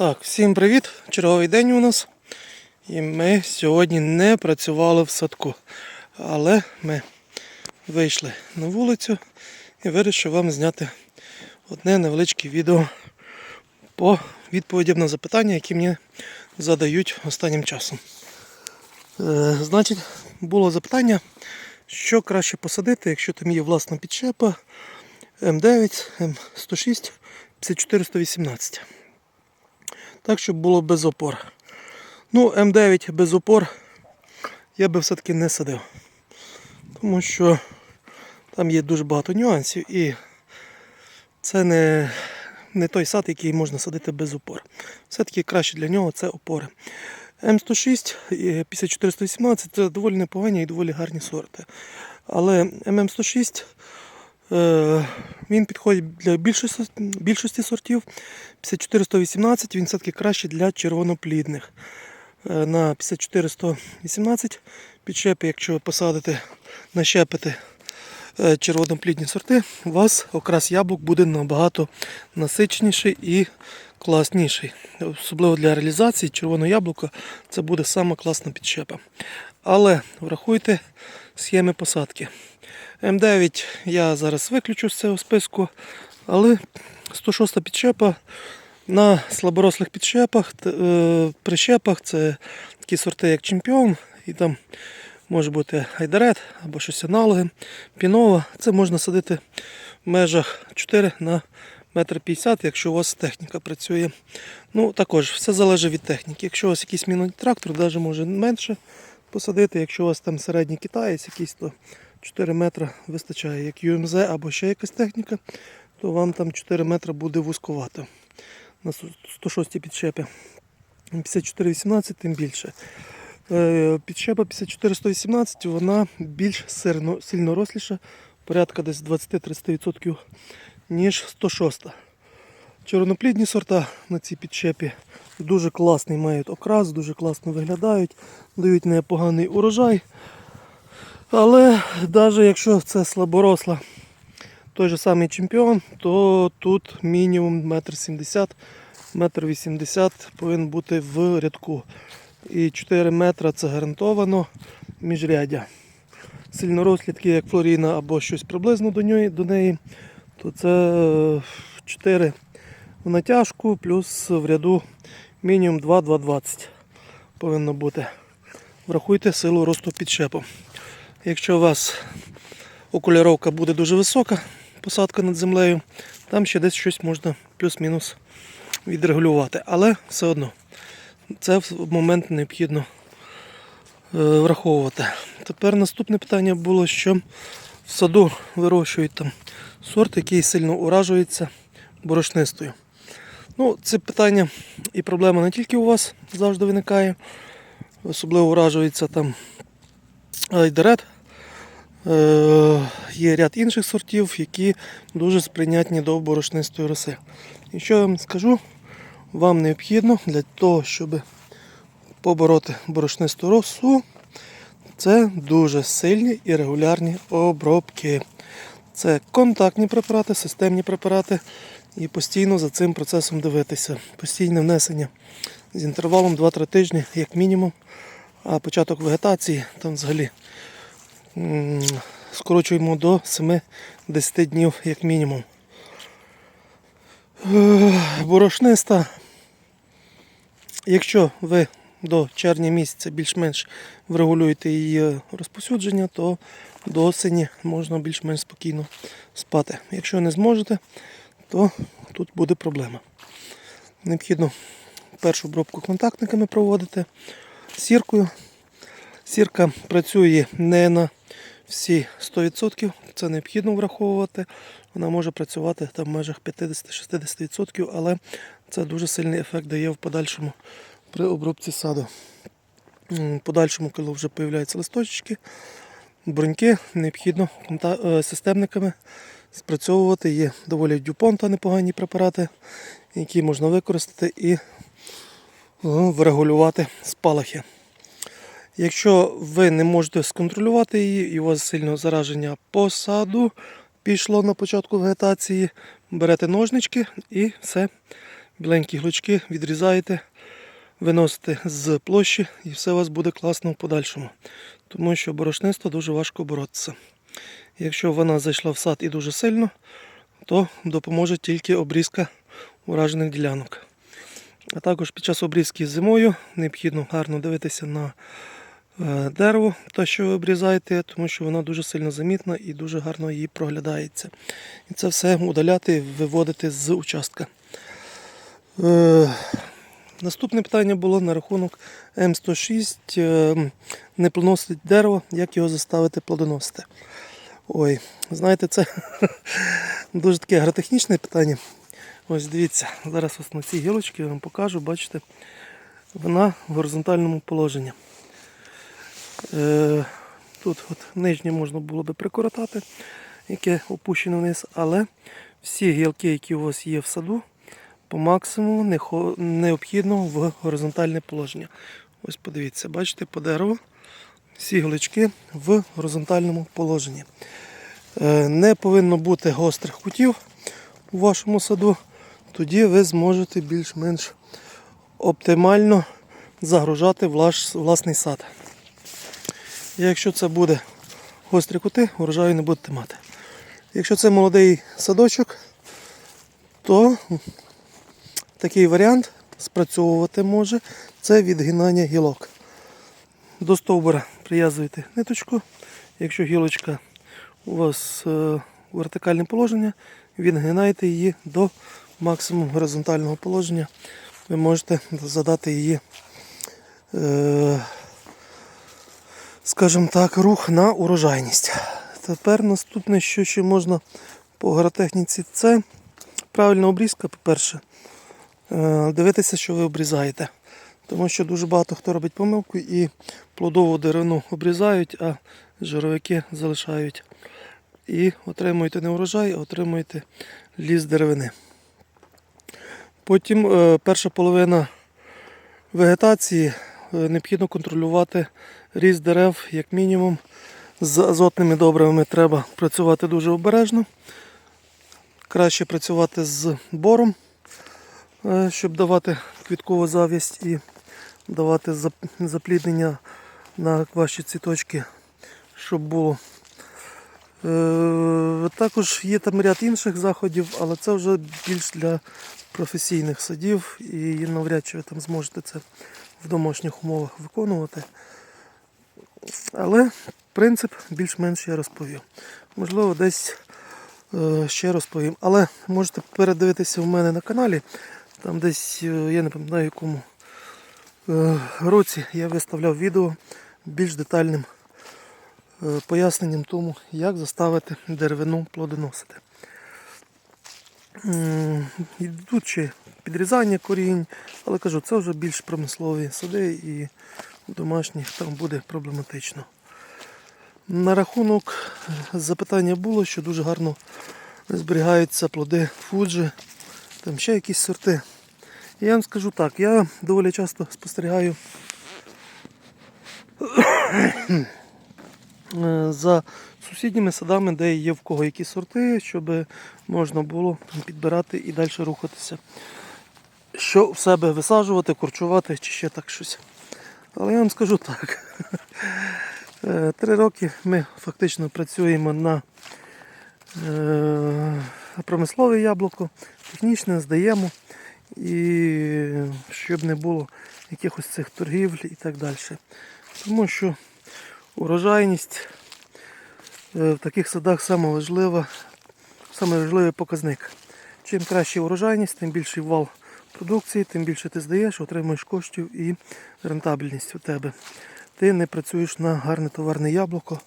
Так, всім привіт! Черговий день у нас. І ми сьогодні не працювали в садку. Але ми вийшли на вулицю і вирішив вам зняти одне невеличке відео по відповідям на запитання, які мені задають останнім часом. Е, значить, було запитання, що краще посадити, якщо там є власна підшепа М9, М106, 5418. Так, щоб було без опор. Ну, М9 без опор я би все-таки не садив. Тому що там є дуже багато нюансів і це не, не той сад, який можна садити без опор. Все-таки краще для нього це опори. М106 і 5418 це доволі непогані і доволі гарні сорти. Але ММ106 Е, Він підходить для більшості, сортів. 5418 він все-таки краще для червоноплідних. Е, На 5418 підщепи, якщо посадити, нащепити е, червоноплідні сорти, у вас окрас яблук буде набагато насиченіший і класніший. Особливо для реалізації червоного яблука це буде сама класна підщепа. Але врахуйте схеми посадки. М9 я зараз виключу з цього списку, але 106 підщепа на слаборослих підщепах, е, прищепах це такі сорти, як чемпіон, і там може бути айдарет або щось аналоги, пінова. Це можна садити в межах 4 на метр 50, якщо у вас техніка працює. Ну, також все залежить від техніки. Якщо у вас якийсь мінний трактор, навіть може менше посадити. Якщо у вас там середній китаєць якийсь, то 4 метри вистачає. Як UMZ або ще якась техніка, то вам там 4 метри буде вузькувато. На 106 підщепі. 5418 тим більше. Е, Підщепа 54118 вона більш сильно, росліша, порядка десь 20-30%, ніж 106. Чорноплідні сорта на цій підщепі дуже класний мають окрас, дуже класно виглядають, дають непоганий урожай. Але навіть якщо це слаборосла, той же самий чемпіон, то тут мінімум 1,70 м, 1,80 м повинен бути в рядку. І 4 метри це гарантовано міжрядя. Сильнорослі, такі як Флоріна або щось приблизно до неї, до неї то це е, 4 в натяжку, плюс в ряду мінімум 2-2,20 повинно бути. Врахуйте силу росту підшепу. Якщо у вас окуляровка буде дуже висока, посадка над землею, там ще десь щось можна плюс-мінус відрегулювати. Але все одно це в момент необхідно е, враховувати. Тепер наступне питання було, що в саду вирощують там сорт, який сильно уражується борошнистою. Ну, це питання і проблема не тільки у вас завжди виникає. Особливо уражується там айдерет. Е, є ряд інших сортів, які дуже сприйнятні до борошнистої роси. І що я вам скажу, вам необхідно для того, щоб побороти борошнисту росу, це дуже сильні і регулярні обробки. Це контактні препарати, системні препарати, і постійно за цим процесом дивитися. Постійне внесення з інтервалом 2-3 тижні, як мінімум. А початок вегетації там взагалі скорочуємо до 7-10 днів, як мінімум. Борошниста. Якщо ви до червня місяця більш-менш врегулюєте її розпосюдження, то до осені можна більш-менш спокійно спати. Якщо не зможете, то тут буде проблема. Необхідно першу обробку контактниками проводити сіркою. Сірка працює не на всі 100%, це необхідно враховувати. Вона може працювати там в межах 50-60%, але це дуже сильний ефект дає в подальшому при обробці саду. В подальшому, коли вже з'являються листочки, бруньки, необхідно е, системниками спрацьовувати. Є доволі дюпонта непогані препарати, які можна використати і врегулювати спалахи. Якщо ви не можете сконтролювати її і у вас сильне зараження по саду пішло на початку вегетації, берете ножнички і все біленькі глючки, відрізаєте, виносите з площі і все у вас буде класно в подальшому. Тому що борошнисто дуже важко боротися. Якщо вона зайшла в сад і дуже сильно, то допоможе тільки обрізка уражених ділянок. А також під час обрізки зимою необхідно гарно дивитися на дерево, те, що ви обрізаєте, тому що воно дуже сильно замітна і дуже гарно її проглядається. І це все удаляти, виводити з участка. Е, Наступне питання було на рахунок М106. е, Не плодоносить дерево, як його заставити плодоносити. Ой, знаєте, це дуже таке агротехнічне питання. Ось дивіться, зараз ось на цій гілочці я вам покажу, бачите, вона в горизонтальному положенні. Е, Тут от нижнє можна було би прикоротати, яке опущено вниз, але всі гілки, які у вас є в саду, по максимуму необхідно в горизонтальне положення. Ось подивіться, бачите, по дереву всі гілочки в горизонтальному положенні. Е, Не повинно бути гострих кутів у вашому саду, тоді ви зможете більш-менш оптимально загружати власний сад. Якщо це буде гострі кути, урожаю не будете мати. Якщо це молодий садочок, то такий варіант спрацьовувати може це відгинання гілок. До стовбура прив'язуєте ниточку. Якщо гілочка у вас е, вертикальне положення, відгинаєте її до максимум горизонтального положення. Ви можете задати її, е, скажімо так, рух на урожайність. Тепер наступне, що ще можна по агротехніці, це правильна обрізка, по-перше. Е, Дивитися, що ви обрізаєте. Тому що дуже багато хто робить помилку і плодову деревину обрізають, а жировики залишають. І отримуєте не урожай, а отримуєте ліс деревини. Потім е, перша половина вегетації необхідно контролювати ріст дерев, як мінімум. З азотними добривами треба працювати дуже обережно. Краще працювати з бором, е, щоб давати квіткову завість і давати запліднення на ваші цвіточки, щоб було. Е, Також є там ряд інших заходів, але це вже більш для професійних садів і навряд чи ви там зможете це в домашніх умовах виконувати. Але принцип більш-менш я розповів. Можливо, десь е, ще розповім. Але можете передивитися в мене на каналі. Там десь, е, я не пам'ятаю, якому е, році я виставляв відео більш детальним поясненням тому, як заставити деревину плодоносити. Ще підрізання корінь, але кажу, це вже більш промислові сади і в домашніх там буде проблематично. На рахунок е, запитання було, що дуже гарно зберігаються плоди фуджі, там ще якісь сорти. Я вам скажу так, я доволі часто спостерігаю е, за сусідніми садами, де є в кого які сорти, щоб можна було підбирати і далі рухатися. Що в себе висаджувати, корчувати чи ще так щось. Але я вам скажу так. Е, Три роки ми фактично працюємо на е, промислове яблуко, технічне здаємо, і щоб не було якихось цих торгівль і так далі. Тому що урожайність е, в таких садах саме важлива, показник. Чим краща урожайність, тим більший вал продукції, тим більше ти здаєш, отримуєш коштів і рентабельність у тебе. Ти не працюєш на гарне товарне яблуко,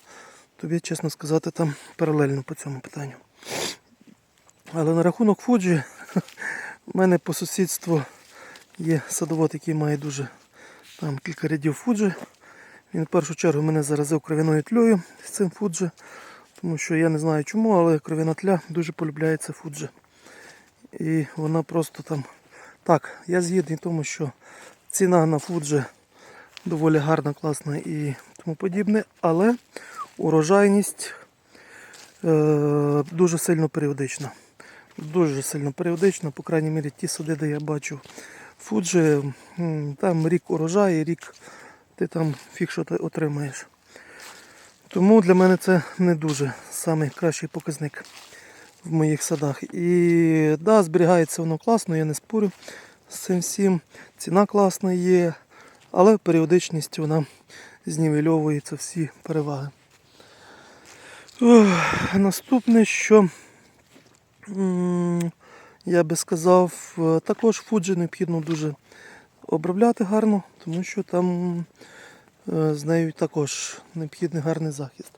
тобі, чесно сказати, там паралельно по цьому питанню. Але на рахунок Фуджі, в мене по сусідству є садовод, який має дуже там кілька рядів Фуджі. Він в першу чергу мене заразив кров'яною тлею з цим Фуджі, тому що я не знаю чому, але кров'яна тля дуже полюбляється Фуджі. І вона просто там. Так, я згідний тому, що ціна на Фуджі доволі гарна, класна і тому подібне, але урожайність е, дуже сильно періодична. дуже сильно періодично, по крайній мірі ті сади, де я бачу фуджі, там рік урожай, рік ти там фіг що ти отримаєш. Тому для мене це не дуже найкращий показник в моїх садах. І да, зберігається воно класно, я не спорю з цим всім. Ціна класна є, але періодичність вона знівельовує це всі переваги. Ох, наступне, що я би сказав, е, також фуджі необхідно дуже обробляти гарно, тому що там е, з нею також необхідний гарний захист.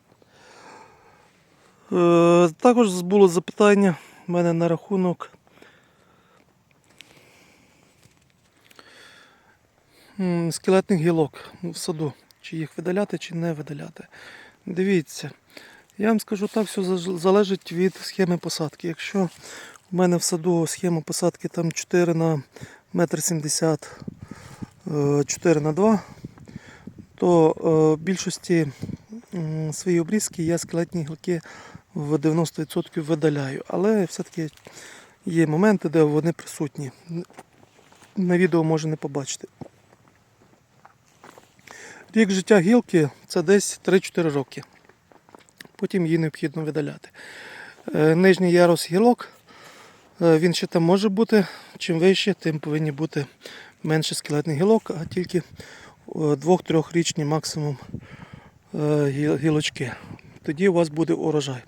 Е, Також було запитання в мене на рахунок скелетних гілок в саду. Чи їх видаляти, чи не видаляти. Дивіться, я вам скажу так, все залежить від схеми посадки. Якщо в мене в саду схема посадки там 4 на 1,70 м, 4 на 2 то е, в більшості свої обрізки я скелетні гілки в 90% видаляю. Але все-таки є моменти, де вони присутні. На відео може не побачити. Рік життя гілки це десь 3-4 роки. Потім її необхідно видаляти. Е, Нижній ярус гілок, е, він ще там може бути. Чим вище, тим повинні бути менше скелетних гілок, а тільки 2-3-річні максимум е, гілочки. Тоді у вас буде урожай.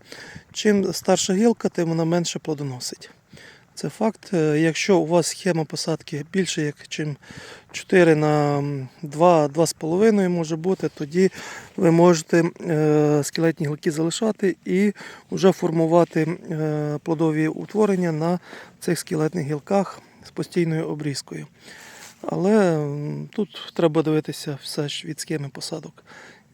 Чим старша гілка, тим вона менше плодоносить. Це факт. Е, Якщо у вас схема посадки більше, як чим 4 на 2, 2,5 може бути, тоді ви можете е, скелетні гілки залишати і вже формувати е, плодові утворення на цих скелетних гілках з постійною обрізкою. Але тут треба дивитися все ж від схеми посадок.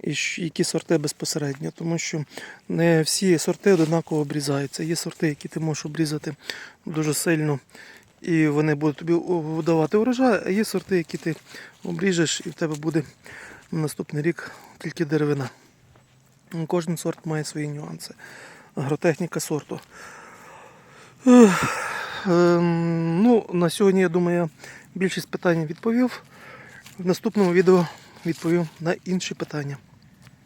І які сорти безпосередньо, тому що не всі сорти однаково обрізаються. Є сорти, які ти можеш обрізати дуже сильно, і вони будуть тобі давати урожай, а є сорти, які ти обріжеш, і в тебе буде на наступний рік тільки деревина. Кожен сорт має свої нюанси. Агротехніка сорту. Ем, Ну, на сьогодні, я думаю, більшість питань відповів. В наступному відео відповім на інші питання.